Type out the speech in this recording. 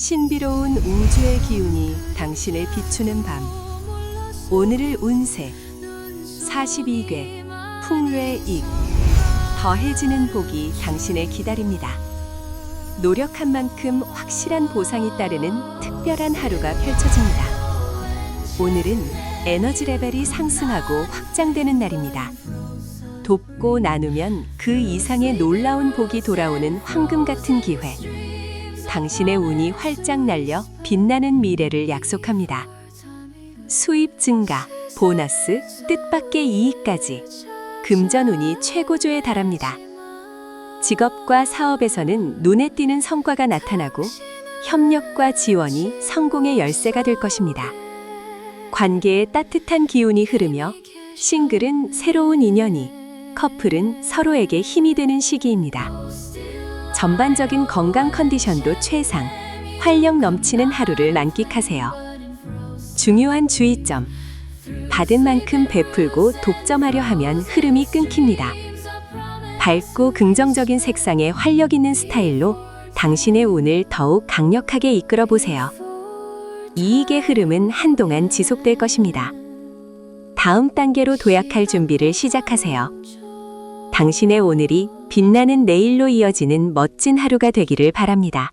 신비로운 우주의 기운이 당신을 비추는 밤. 오늘을 운세 42괴 풍뢰익 더해지는 복이 당신을 기다립니다. 노력한 만큼 확실한 보상이 따르는 특별한 하루가 펼쳐집니다. 오늘은 에너지 레벨이 상승하고 확장되는 날입니다. 돕고 나누면 그 이상의 놀라운 복이 돌아오는 황금 같은 기회. 당신의 운이 활짝 날려 빛나는 미래를 약속합니다. 수입 증가, 보너스, 뜻밖의 이익까지 금전운이 최고조에 달합니다. 직업과 사업에서는 눈에 띄는 성과가 나타나고 협력과 지원이 성공의 열쇠가 될 것입니다. 관계에 따뜻한 기운이 흐르며 싱글은 새로운 인연이, 커플은 서로에게 힘이 되는 시기입니다. 전반적인 건강 컨디션도 최상, 활력 넘치는 하루를 만끽하세요. 중요한 주의점. 받은 만큼 베풀고 독점하려 하면 흐름이 끊깁니다. 밝고 긍정적인 색상의 활력 있는 스타일로 당신의 운을 더욱 강력하게 이끌어 보세요. 이익의 흐름은 한동안 지속될 것입니다. 다음 단계로 도약할 준비를 시작하세요. 당신의 오늘이 빛나는 내일로 이어지는 멋진 하루가 되기를 바랍니다.